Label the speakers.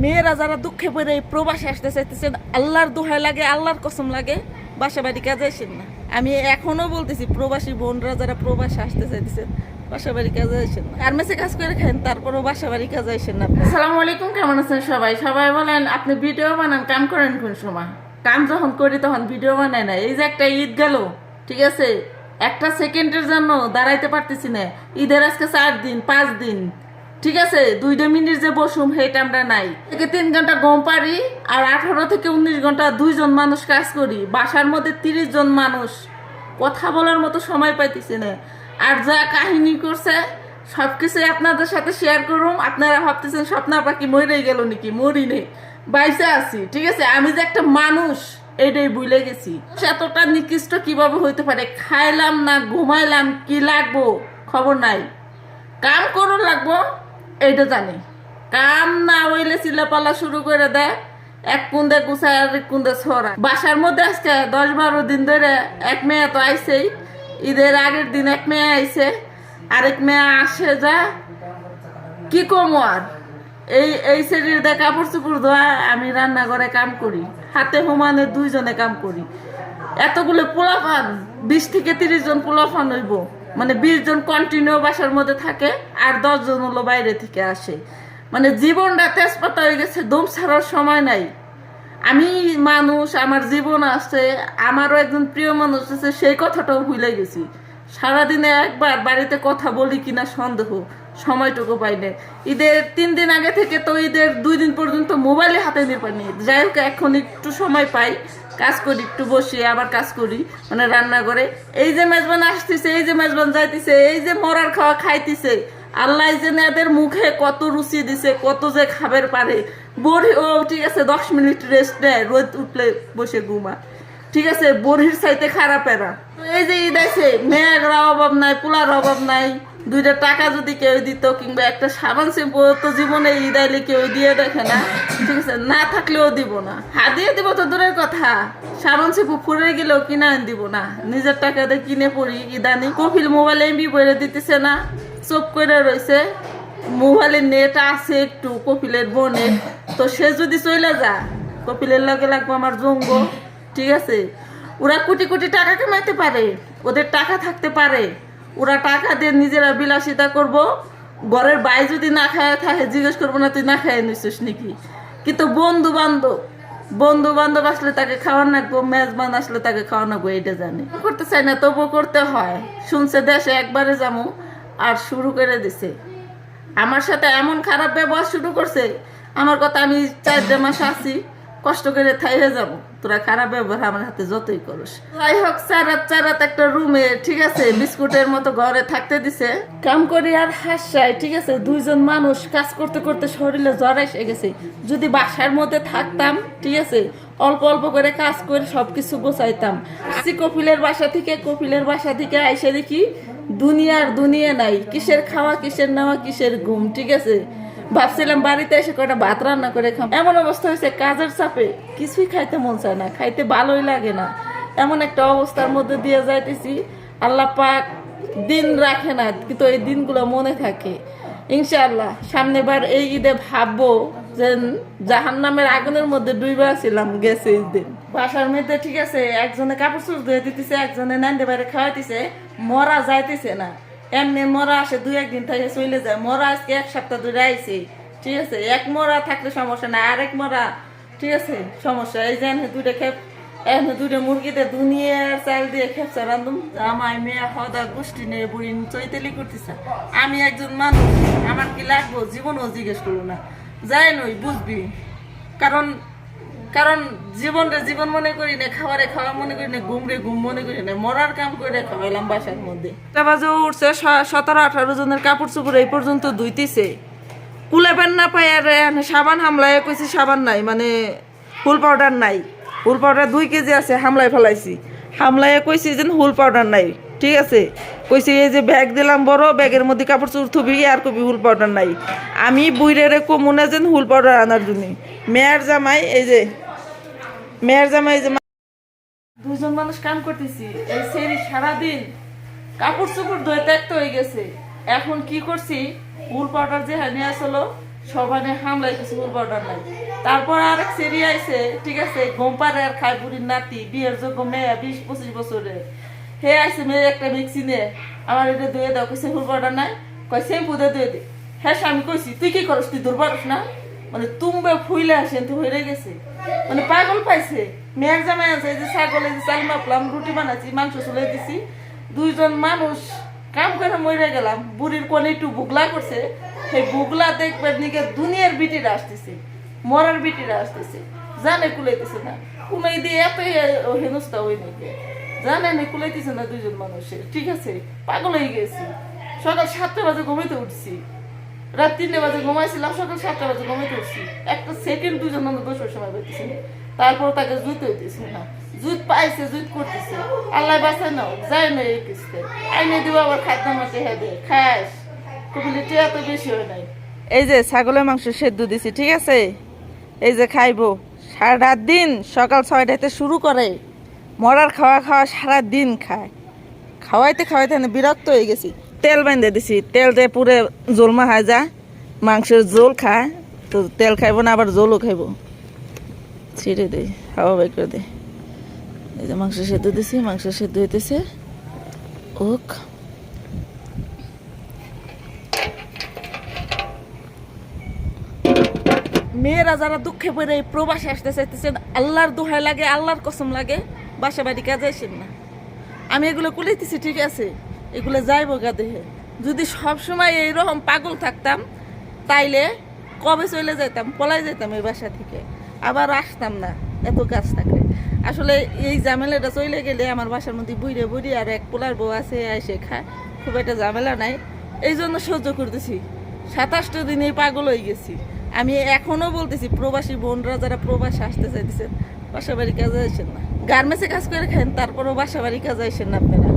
Speaker 1: মেয়েরা যারা দুঃখে পড়ে প্রবাসে আসতে চাইতেছেন, আল্লাহর দোহাই লাগে, আল্লাহর কসম লাগে, বাসা বাড়ি কাজে আসেন না। আমি এখনও বলতেছি, প্রবাসী বোনরা যারা প্রবাসে আসতে চাইতেছেন বাসা বাড়ি কাজে আসেন গার্মেন্টসে কাজ করে খান, তারপরও বাসা বাড়ি কাজে আসেন না। আসসালামু আলাইকুম, কেমন আছেন সবাই? সবাই বলেন, আপনি ভিডিও বানান কাম করেন কোন সময়? কাম যখন করি তখন ভিডিও বানায় না। এই যে একটা ঈদ গেল, ঠিক আছে? একটা সেকেন্ডের জন্য দাঁড়াইতে পারতেছি না। ঈদের আজকে চার দিন, পাঁচ দিন। ঠিক আছে, দুইটা মিনিট যে বসুম, সেইটা আমরা নাই। থেকে তিন ঘণ্টা গম পারি আর আঠারো থেকে উনিশ ঘণ্টা দুইজন মানুষ কাজ করি। বাসার মধ্যে তিরিশ জন মানুষ। কথা বলার মতো সময় পাইতেছি না। আর যা কাহিনী করছে সবকিছু আপনাদের সাথে শেয়ার করুম। আপনারা ভাবতেছেন স্বপ্না পাখি মরে গেল নাকি? মরি নেই। বাইসে আছি, ঠিক আছে? আমি যে একটা মানুষ, এটাই ভুলে গেছি। এতটা নিকৃষ্ট কীভাবে হইতে পারে? খাইলাম না, ঘুমাইলাম, কি লাগবো? খবর নাই। কাম করুন লাগবো। এইটা জানি। কাম না হইলে চিল্লাপাল্লা শুরু করে দেয় এক কুন্দে গুছায় আর এক কুন্দে ছড়া বাসার মধ্যে আজকে দশ বারো দিন ধরে এক মেয়ে তো আইসেই ঈদের আগের দিন এক মেয়ে আইছে, আরেক মেয়ে আসে যা, কি কম আর? এই এই শরীর দিয়ে কাপড় চুপড় ধোয়া আমি রান্নাঘরে কাম করি, হাতে হুমানে দুইজনে কাম করি। এতগুলো পোলাফান বিশ থেকে তিরিশ জন পোলাফান হইব। মানে বিশ জন কন্টিনিউ বাসার মধ্যে থাকে আর দশ জন হলো বাইরে থেকে আসে। মানে জীবনটা তেজপাতা হয়ে গেছে, দম ছাড়ার সময় নাই। আমি মানুষ, আমার জীবন আছে, আমারও একজন প্রিয় মানুষ আছে, সেই কথাটাও ভুলে গেছি। সারাদিনে একবার বাড়িতে কথা বলি কিনা সন্দেহ। সময়টুকু পাইলে। ঈদের তিন দিন আগে থেকে তো ঈদের দুই দিন পর্যন্ত মোবাইলে হাতে নিয়ে পাইনি। যাই হোক, এখন একটু সময় পাই। কাজ করি, একটু বসে, আবার কাজ করি মানে রান্না করে। এই যে মেজবান আসতেছে, এই যে মেজবান যাইতেছে, এই যে মরার খাওয়া খাইতেছে, আল্লাহ যে এদের মুখে কত রুচি দিছে, কত যে খাবার পারে। বড়ি, ও ঠিক আছে, দশ মিনিট রেস্ট নেয়, রোদ উঠলে বসে ঘুমা ঠিক আছে, বড়ির চাইতে খারাপ এরা। এই যে ঈদ আছে মেয়েরা অভাব নাই, পোলার অভাব নাই। দুইটা টাকা যদি কেউ দিত কিংবা একটা সাবান শ্যাম্পু তো জীবনে ইদাইলে কেউ দিয়ে দেখে না। ঠিক আছে? না থাকলেও দিব না। হাতিয়ে দিব তো দূরের কথা। সাবান শ্যাম্পু ফুরে গেলেও কিনে দিব না। নিজের টাকা দিয়ে কিনে পড়ি, ইদানি কপিল মোবাইলে এমবি বইরে দিতেছে না। চোপ করে রয়েছে মোবাইলের নেট আছে একটু কপিলের বোনের তো সে যদি চলে যা কপিলের লগে লাগবো আমার জঙ্গ ঠিক আছে? ওরা কোটি কোটি টাকা কামাইতে পারে। ওদের টাকা থাকতে পারে। ওরা টাকা দিয়ে নিজেরা বিলাসিতা করব। ঘরের বাই যদি না খায় থাকে, জিজ্ঞেস করব না, তুই না খায় নিছিস নাকি? কিন্তু বন্ধু বান্ধব বন্ধু বান্ধব আসলে তাকে খাওয়ান রাখব মেজবান আসলে তাকে খাওয়ান রাখব এটা জানি। করতে চাই না, তবুও করতে হয়। শুনছে, দেশে একবারে যাব আর শুরু করে দিছে। আমার সাথে এমন খারাপ ব্যবহার শুরু করছে। আমার কথা আমি চারটে মাস আছি, কষ্ট করে থাইয়ে যাব। তোরা খারাপ ব্যবহার আমার হাতে যতই করস। যাই হোক চারাত চারাত একটা রুমে ঠিক আছে, বিস্কুটের মতো ঘরে থাকতে দিছে। কাম করি আর হাসায় ঠিক আছে, দুইজন মানুষ কাজ করতে করতে শরীরে জ্বর এসে গেছে। যদি বাসার মধ্যে থাকতাম, ঠিক আছে, অল্প অল্প করে কাজ করে সবকিছু গোছাইতাম। আসি কপিলের বাসা থেকে, কপিলের বাসা থেকে আইসে দেখি, দুনিয়ার দুনিয়া নাই, কিসের খাওয়া, কিসের নেওয়া, কিসের ঘুম, ঠিক আছে। ভাবছিলাম বাড়িতে এসে কটা ভাত রান্না করে খাম এমন অবস্থা হয়েছে, কাজের চাপে কিছুই খাইতে মন চায় না, খাইতে ভালোই লাগে না। এমন একটা অবস্থার মধ্যে দিয়ে যাইতেছি, আল্লাহ পাক দিন রাখে না, কিন্তু এই দিনগুলো মনে থাকে। ইনশাআল্লাহ, সামনেবার এই ঈদে ভাববো যে জাহান নামের আগুনের মধ্যে ডুইবা ছিলাম গেছে এই দিন। বাসার মধ্যে ঠিক আছে, একজনে কাপড় চুপ ধুয়ে দিতেছে, একজনে নান্দে বাইরে খাওয়াইতেছে, মরা যাইতেছে না। এমনি মরা আসে, দুই একদিন থেকে চলে যায়। মরা আজকে এক সপ্তাহ ধরে আইছে, ঠিক আছে? এক মরা থাকলে সমস্যা না আরেক মরা, ঠিক আছে? সমস্যা। এই যে দুইটা খেপ, এনে দুইটা মুরগিতে দুনিয়ার চাল দিয়ে খেপসা রান্ধুম জামাই, মেয়ে, হদা, গোষ্ঠী নিয়ে বুড়ি চৈতালি করতেছে। আমি একজন মানুষ, আমার কি লাগবো? জীবনও জিজ্ঞেস করব না। যাই নই, বুঝবি। কারণ কারণ জীবনরে জীবন মনে করি না, খাবারে খাওয়া মনে করি না, ঘুমরে ঘুম মনে করি না, মরার কাম করে খাওয়াইলাম বাসার মধ্যে। বাজে উঠছে সতেরো, আঠারো জনের কাপড় চোপড় এই পর্যন্ত ধুইতেছে। কুলেবেন না পাই আর সাবান হামলায় কইছি সাবান নাই মানে হুল পাউডার নাই। হুল পাউডার দুই কেজি আছে, হামলায় ফেলাইছি। হামলায় কইছি যে হুল পাউডার নাই, ঠিক আছে? কইছি এই যে ব্যাগ দিলাম বড়, ব্যাগের মধ্যে কাপড় চোপড় থুবি, আর কবি হুল পাউডার নাই। আমি বুইরে কমুনে যেন হুল পাউডার আনার জন্য। মেয়ের জামাই, এই যে মেয়ের জামাই দুজন মানুষ কাম করতেছি। এই সেরি সারাদিন কাপড় চোপড় ধুয়ে ত্যাক্ত হয়ে গেছে। এখন কি করছি? উল পাউডার যে নিয়ে আসলো, সবানে হামলায় কিছু বর্ডার নাই। তারপর আরেক সেরি আইছে, ঠিক আছে গোমপারে আর খাই বুড়ির নাতি, বিয়ের যোগ্য মেয়ে, বিশ, পঁচিশ বছরের। হে আইছে মেয়ে একটা মিক্সি নিয়ে আমার এটা ধুয়ে দাও, কইছে ফুল পাউডার নাই। কয় শ্যাম্পু দিয়ে ধুয়ে দে। হ্যাঁ আমি কইছি, তুই কি করস? তুই দুর্বারস না? মানে তুমবে ফুইলে আসেন তুই হয়ে গেছে। মানে পাগল পাইছে। মেয়ের জামাই আছে যে ছাগল, এই যে চাল মাপলাম, রুটি বানাচ্ছি, মাংস চলে দিছি। দুইজন মানুষ কাম করে মরে গেলাম, বুড়ির কোনে একটু বুগলা করছে। সেই বুগলা দেখবার নিকে দুনিয়ার বিটিরা আসতেছে, মরার বিটিরা আসতেছে, জানে কুলাইতেছে না। কোনো দিয়ে এত হেনস্থা হই নাকি? জানে না, কুলাইতেছে না দুইজন মানুষের। ঠিক আছে, পাগল হয়ে গেছি। সকাল সাতটা বাজে ঘুমাইতে উঠছি। রাত তিনটে বাজে ঘুমাইছিলাম, সকাল সাতটা বাজে ঘুমাইতে উঠছি। একটা সেকেন্ড দুজন মানুষ বসার সময় পাইতেছি না তারপর তাকে জুত হইতেছে না। জুত পাইছে, জুত করতেছে। আল্লাহ বাঁচায় নাও, যায় না এই কিস্তে। আইনে দিব, আবার খাদ্য মাঠে হ্যাঁ দে। খাস। কবিলি টিয়া তো বেশি হয় নাই। এই যে ছাগলের মাংস সেদ্ধ দিছি, ঠিক আছে? এই যে খাইবো। সারা দিন সকাল ছয়টাতে শুরু করে। মরার খাওয়া খাওয়া সারা দিন খায়। খাওয়াইতে খাওয়াইতে বিরক্ত হয়ে গেছি। তেল বেঁধে দিছি। তেল দিয়ে পুরে জোল মাখায় যা, মাংসের জোল খায় তো তেল খাইবো না, আবার জোলও খাইবো। ছিঁড়ে দেই হাওয়া বাই করে দেয় এই যে মাংস সেদ্ধ দিছি, মাংস সেদ্ধ হইতেছে। ওক মেয়েরা যারা দুঃখে পড়ে প্রবাসে আসতে চাইতেছেন, আল্লাহর দোহাই লাগে, আল্লাহর কসম লাগে, বাসা বাড়ি কাজে আসেন না। আমি এগুলো কুলাইতেছি, ঠিক আছে? এগুলো যাইবো গা দেহে। যদি সবসময় এইরকম পাগল থাকতাম, তাইলে কবে চলে যেতাম পলাই যেতাম এই বাসা থেকে। আবার আসতাম না এত কাজ থাকলে আসলে এই ঝামেলাটা চলে গেলে আমার বাসার মধ্যে বুড়ে বুড়ি আর এক পোলার বউ আছে এসে খায় খুব একটা ঝামেলা নাই। এই জন্য সহ্য করতেছি। সাতাশটা দিনে পাগল হয়ে গেছি। আমি এখনও বলতেছি, প্রবাসী বোনরা যারা প্রবাসে আসতে চাইতেছেন বাসা বাড়ি কাজে আসেন না। গার্মেন্টসে কাজ করে খান, তারপরও বাসা বাড়ি কাজে আসেন না আপনারা।